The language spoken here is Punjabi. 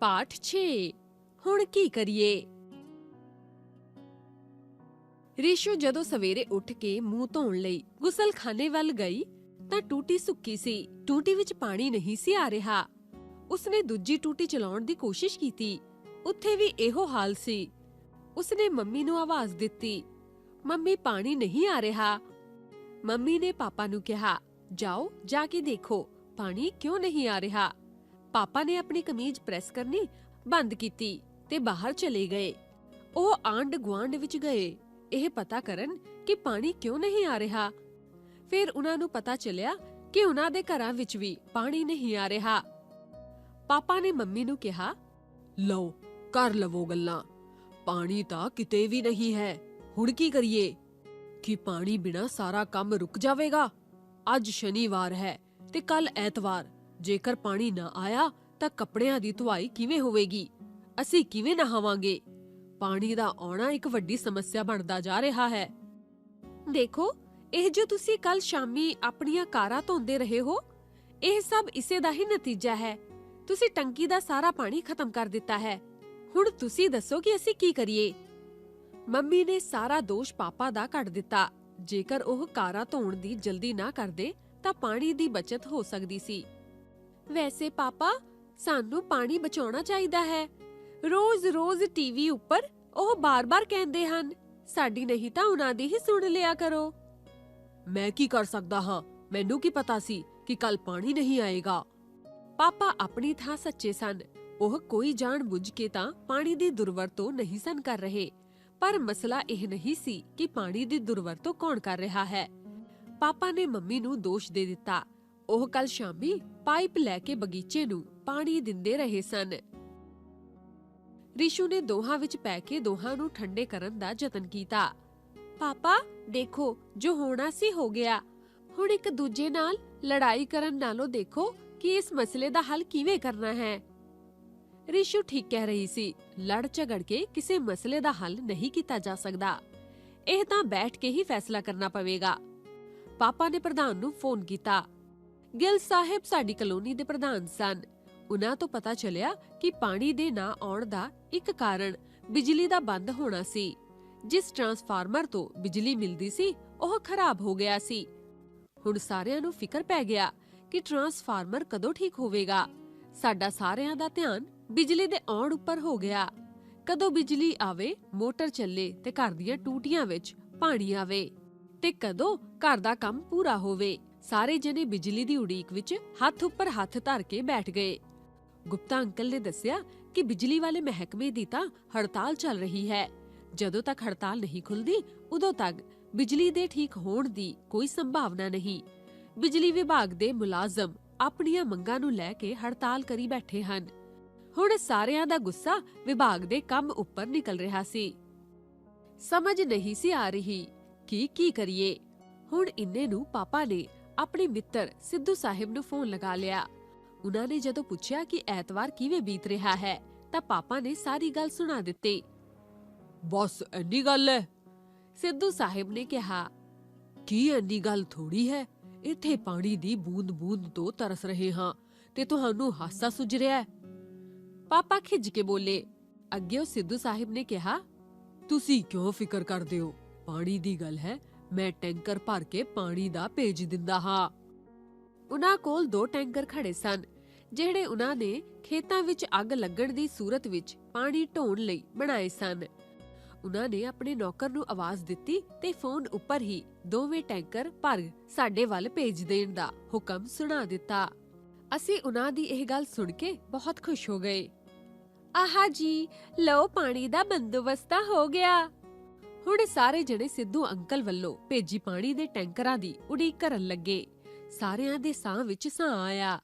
ਪਾਠ 6 ਹੁਣ ਕੀ ਕਰੀਏ? ਰਿਸ਼ੂ ਜਦੋਂ ਸਵੇਰੇ ਉੱਠ ਕੇ ਮੂੰਹ ਧੋਣ ਲਈ ਗੁਸਲਖਾਨੇ ਵੱਲ ਗਈ, ਤਾਂ ਟੂਟੀ ਸੁੱਕੀ ਸੀ। ਟੂਟੀ ਵਿੱਚ ਪਾਣੀ ਨਹੀਂ ਸੀ ਆ ਰਿਹਾ। ਉਸਨੇ ਦੂਜੀ ਟੂਟੀ ਚਲਾਉਣ ਦੀ ਕੋਸ਼ਿਸ਼ ਕੀਤੀ। ਉੱਥੇ ਵੀ ਇਹੋ ਹਾਲ ਸੀ। ਉਸਨੇ ਮੰਮੀ ਨੂੰ ਆਵਾਜ਼ ਦਿੱਤੀ, ਮੰਮੀ, ਪਾਣੀ ਨਹੀਂ ਆ ਰਿਹਾ। ਮੰਮੀ ਨੇ ਪਾਪਾ ਨੂੰ ਕਿਹਾ, ਜਾਓ, ਜਾ ਕੇ ਦੇਖੋ, ਪਾਣੀ ਕਿਉਂ ਨਹੀਂ ਆ ਰਿਹਾ? ਪਾਪਾ ਨੇ ਆਪਣੀ ਕਮੀਜ਼ ਪ੍ਰੈਸ ਕਰਨੀ ਬੰਦ ਕੀਤੀ ਤੇ ਬਾਹਰ ਚਲੇ ਗਏ। ਉਹ ਆਂਡ ਗੁਆਂਢ ਵਿੱਚ ਗਏ। ਇਹ ਪਤਾ ਕਰਨ ਕਿ ਪਾਣੀ ਕਿਉਂ ਨਹੀਂ ਆ ਰਿਹਾ। ਫਿਰ ਉਹਨਾਂ ਨੂੰ ਪਤਾ ਚੱਲਿਆ ਕਿ ਉਹਨਾਂ ਦੇ ਘਰਾਂ ਵਿੱਚ ਵੀ ਪਾਣੀ ਨਹੀਂ ਆ ਰਿਹਾ। ਪਾਪਾ ਨੇ ਮੰਮੀ ਨੂੰ ਕਿਹਾ, ਲਓ, ਕਰ ਲਵੋ ਗੱਲਾਂ। ਪਾਣੀ ਤਾਂ ਕਿਤੇ ਵੀ ਨਹੀਂ ਹੈ। ਹੁਣ ਕੀ ਕਰੀਏ? ਕਿ ਪਾਣੀ ਬਿਨਾ ਸਾਰਾ ਕੰਮ ਰੁਕ ਜਾਵੇਗਾ? ਅੱਜ ਸ਼ਨੀਵਾਰ ਹੈ ਤੇ ਕੱਲ ਐਤਵਾਰ। ਜੇਕਰ ਪਾਣੀ ਨਾ ਆਇਆ ਤਾਂ ਕੱਪੜਿਆਂ ਦੀ ਧੁਆਈ ਕਿਵੇਂ ਹੋਵੇਗੀ? ਅਸੀਂ ਕਿਵੇਂ ਨਹਾਵਾਂਗੇ? ਪਾਣੀ ਦਾ ਆਉਣਾ ਇੱਕ ਵੱਡੀ ਸਮੱਸਿਆ ਬਣਦਾ ਜਾ ਰਿਹਾ ਹੈ। ਦੇਖੋ, ਇਹ ਜੋ ਤੁਸੀਂ ਕੱਲ ਸ਼ਾਮੀ ਆਪਣੀਆਂ ਕਾਰਾਂ ਧੋਂਦੇ ਰਹੇ ਹੋ, ਇਹ ਸਭ ਇਸੇ ਦਾ ਹੀ ਨਤੀਜਾ ਹੈ। ਤੁਸੀਂ ਟੰਕੀ ਦਾ ਸਾਰਾ ਪਾਣੀ ਖਤਮ ਕਰ ਦਿੱਤਾ ਹੈ। ਹੁਣ ਤੁਸੀਂ ਦੱਸੋ ਕਿ ਅਸੀਂ ਕੀ ਕਰੀਏ? ਮੰਮੀ ਨੇ ਸਾਰਾ ਦੋਸ਼ ਪਾਪਾ ਦਾ ਕੱਢ ਦਿੱਤਾ। ਜੇਕਰ ਉਹ ਕਾਰਾਂ ਧੋਣ ਦੀ ਜਲਦੀ ਨਾ ਕਰਦੇ, ਤਾਂ ਪਾਣੀ ਦੀ ਬਚਤ ਹੋ ਸਕਦੀ ਸੀ। ਵੈਸੇ ਪਾਪਾ ਸਾਨੂੰ ਪਾਣੀ ਬਚਾਉਣਾ ਚਾਹੀਦਾ ਹੈ। ਰੋਜ਼-ਰੋਜ਼ ਟੀਵੀ ਉੱਪਰ ਉਹ ਬਾਰ-ਬਾਰ ਕਹਿੰਦੇ ਹਨ ਸਾਡੀ ਨਹੀਂ ਤਾਂ ਉਹਨਾਂ ਦੀ ਹੀ ਸੁਣ ਲਿਆ ਕਰੋ। ਮੈਂ ਕੀ ਕਰ ਸਕਦਾ ਹਾਂ? ਮੈਨੂੰ ਕੀ ਪਤਾ ਸੀ ਕਿ ਕੱਲ ਪਾਣੀ ਨਹੀਂ ਆਏਗਾ? ਪਾਪਾ ਆਪਣੀ ਥਾਂ ਸੱਚੇ ਸਨ। ਉਹ ਕੋਈ ਜਾਣ ਬੁੱਝ ਕੇ ਤਾਂ ਪਾਣੀ ਦੀ ਦੁਰਵਰਤੋਂ ਨਹੀਂ ਸਨ ਕਰ ਰਹੇ। ਪਰ ਮਸਲਾ ਇਹ ਨਹੀਂ ਸੀ ਕਿ ਪਾਣੀ ਦੀ ਦੁਰਵਰਤੋਂ ਕੌਣ ਕਰ ਰਿਹਾ ਹੈ। ਪਾਪਾ ਨੇ ਮੰਮੀ ਨੂੰ ਦੋਸ਼ ਦੇ ਦਿੱਤਾ। ਉਹ ਕੱਲ ਸ਼ਾਮੀ ਪਾਈਪ ਲੈ ਕੇ ਬਗੀਚੇ ਨੂੰ ਪਾਣੀ ਦਿੰਦੇ ਰਹੇ ਸਨ। ਰਿਸ਼ੂ ਨੇ ਦੋਹਾਂ ਵਿੱਚ ਪੈ ਕੇ ਦੋਹਾਂ ਨੂੰ ਠੰਡੇ ਕਰਨ ਦਾ ਯਤਨ ਕੀਤਾ। ਪਾਪਾ, ਦੇਖੋ, ਜੋ ਹੋਣਾ ਸੀ ਹੋ ਗਿਆ। ਹੁਣ ਇੱਕ ਦੂਜੇ ਨਾਲ ਲੜਾਈ ਕਰਨ ਨਾਲੋਂ ਦੇਖੋ ਕਿ ਇਸ ਮਸਲੇ ਦਾ ਹੱਲ ਕਿਵੇਂ ਕਰਨਾ ਹੈ। ਰਿਸ਼ੂ ਠੀਕ ਕਹਿ ਰਹੀ ਸੀ। ਲੜ ਝਗੜ ਕੇ ਕਿਸੇ ਮਸਲੇ ਦਾ ਹੱਲ ਨਹੀਂ ਕੀਤਾ ਜਾ ਸਕਦਾ। ਇਹ ਤਾਂ ਬੈਠ ਕੇ ਹੀ ਫੈਸਲਾ ਕਰਨਾ ਪਵੇਗਾ। ਪਾਪਾ ਨੇ ਪ੍ਰਧਾਨ ਨੂੰ ਫੋਨ ਕੀਤਾ। ਗਿਲ ਸਾਹਿਬ ਸਾਡੀ ਕਲੋਨੀ ਦੇ ਪ੍ਰਧਾਨ ਸਨ। ਉਹਨਾਂ ਤੋਂ ਪਤਾ ਚੱਲਿਆ ਕਿ ਪਾਣੀ ਦੇ ਨਾ ਆਉਣ ਦਾ ਇੱਕ ਕਾਰਨ ਬਿਜਲੀ ਦਾ ਬੰਦ ਹੋਣਾ ਸੀ। ਜਿਸ ਟਰਾਂਸਫਾਰਮਰ ਤੋਂ ਬਿਜਲੀ ਮਿਲਦੀ ਸੀ, ਉਹ ਖਰਾਬ ਹੋ ਗਿਆ ਸੀ। ਹੁਣ ਸਾਰਿਆਂ ਨੂੰ ਫਿਕਰ ਪੈ ਗਿਆ ਕਿ ਟਰਾਂਸਫਾਰਮਰ ਕਦੋਂ ਠੀਕ ਹੋਵੇਗਾ। ਸਾਡਾ ਸਾਰਿਆਂ ਦਾ ਧਿਆਨ ਬਿਜਲੀ ਦੇ ਆਉਣ ਉੱਪਰ ਹੋ ਗਿਆ। ਕਦੋਂ ਬਿਜਲੀ ਆਵੇ, ਮੋਟਰ ਚੱਲੇ ਤੇ ਘਰ ਦੀਆਂ ਟੂਟੀਆਂ ਵਿੱਚ ਪਾਣੀ ਆਵੇ ਤੇ ਕਦੋਂ ਘਰ ਦਾ ਕੰਮ ਪੂਰਾ ਹੋਵੇ। ਸਾਰੇ ਜਣੇ ਬਿਜਲੀ ਦੀ ਉਡੀਕ ਵਿੱਚ ਹੱਥ ਉੱਪਰ ਹੱਥ ਧਰ ਕੇ ਬੈਠ ਗਏ। ਗੁਪਤਾ ਅੰਕਲ ਨੇ ਦੱਸਿਆ ਕਿ ਬਿਜਲੀ ਵਾਲੇ ਮਹਿਕਮੇ ਦੀ ਤਾਂ ਹੜਤਾਲ ਚੱਲ ਰਹੀ ਹੈ। ਜਦੋਂ ਤੱਕ ਹੜਤਾਲ ਨਹੀਂ ਖੁੱਲਦੀ ਉਦੋਂ ਤੱਕ ਬਿਜਲੀ ਦੇ ਠੀਕ ਹੋਣ ਦੀ ਕੋਈ ਸੰਭਾਵਨਾ ਨਹੀਂ। ਬਿਜਲੀ ਵਿਭਾਗ ਦੇ ਮੁਲਾਜ਼ਮ ਆਪਣੀਆਂ ਮੰਗਾਂ ਨੂੰ ਲੈ ਕੇ ਹੜਤਾਲ ਕਰੀ ਬੈਠੇ ਹਨ। ਹੁਣ ਸਾਰਿਆਂ ਦਾ ਗੁੱਸਾ ਵਿਭਾਗ ਦੇ ਕੰਮ ਉੱਪਰ ਨਿਕਲ ਰਿਹਾ ਸੀ। ਸਮਝ ਨਹੀਂ ਸੀ ਆ ਰਹੀ ਕਿ ਕੀ ਕਰੀਏ। ਹੁਣ ਇੰਨੇ ਨੂੰ ਪਾਪਾ ਨੇ ਆਪਣੇ ਮਿੱਤਰ ਸਿੱਧੂ ਸਾਹਿਬ ਨੂੰ ਫੋਨ ਲਗਾ ਲਿਆ। ਉਹਨਾਂ ਨੇ ਜਦੋਂ ਪੁੱਛਿਆ ਕਿ ਐਤਵਾਰ ਕਿਵੇਂ ਬੀਤ ਰਿਹਾ ਹੈ, ਤਾਂ ਪਾਪਾ ਨੇ ਸਾਰੀ ਗੱਲ ਸੁਣਾ ਦਿੱਤੀ। ਬਸ ਐਨੀ ਗੱਲ ਹੈ। ਸਿੱਧੂ ਸਾਹਿਬ ਨੇ ਕਿਹਾ। ਕੀ ਐਨੀ ਗੱਲ ਥੋੜੀ ਹੈ? ਇੱਥੇ ਪਾਣੀ ਦੀ ਬੂੰਦ-ਬੂੰਦ ਤੋਂ ਤਰਸ ਰਹੇ ਹਾਂ ਤੇ ਤੁਹਾਨੂੰ ਹਾਸਾ ਸੁਝ ਰਿਹਾ ਹੈ। ਪਾਪਾ ਖਿੱਜ ਕੇ ਬੋਲੇ। ਅੱਗੇ ਉਹ ਸਿੱਧੂ ਸਾਹਿਬ ਨੇ ਕਿਹਾ, ਤੁਸੀਂ ਕਿਉਂ ਫਿਕਰ ਕਰਦੇ ਹੋ? ਪਾਣੀ ਦੀ ਗੱਲ ਹੈ ਮੈਂ ਟੈਂਕਰ ਭਰ ਕੇ ਪਾਣੀ ਦਾ ਭੇਜ ਦਿੰਦਾ ਹਾਂ। ਉਹਨਾਂ ਕੋਲ ਦੋ ਟੈਂਕਰ ਖੜੇ ਸਨ, ਜਿਹੜੇ ਉਹਨਾਂ ਨੇ ਖੇਤਾਂ ਵਿੱਚ ਅੱਗ ਲੱਗਣ ਦੀ ਸੂਰਤ ਵਿੱਚ ਪਾਣੀ ਢੋਣ ਲਈ ਬਣਾਏ ਸਨ। ਉਹਨਾਂ ਨੇ ਆਪਣੇ ਨੌਕਰ ਨੂੰ ਆਵਾਜ਼ ਦਿੱਤੀ ਤੇ ਫੋਨ ਉੱਪਰ ਹੀ ਦੋਵੇਂ ਟੈਂਕਰ ਭਰ ਸਾਡੇ ਵੱਲ ਭੇਜ ਦੇਣ ਦਾ ਹੁਕਮ ਸੁਣਾ ਦਿੱਤਾ। ਅਸੀਂ ਉਹਨਾਂ ਦੀ ਇਹ ਗੱਲ ਸੁਣ ਕੇ ਬਹੁਤ ਖੁਸ਼ ਹੋ ਗਏ। ਆਹਾ ਜੀ, ਲਓ ਪਾਣੀ ਦਾ ਬੰਦੋਬਸਤ ਹੋ ਗਿਆ। ਹੁਣ ਸਾਰੇ ਜਣੇ ਸਿੱਧੂ ਅੰਕਲ ਵੱਲੋਂ ਭੇਜੀ ਪਾਣੀ ਦੇ ਟੈਂਕਰਾਂ ਦੀ ਉਡੀਕ ਕਰਨ ਲੱਗੇ। ਸਾਰਿਆਂ ਦੇ ਸਾਹ ਵਿੱਚ ਸਾਹ ਆਇਆ।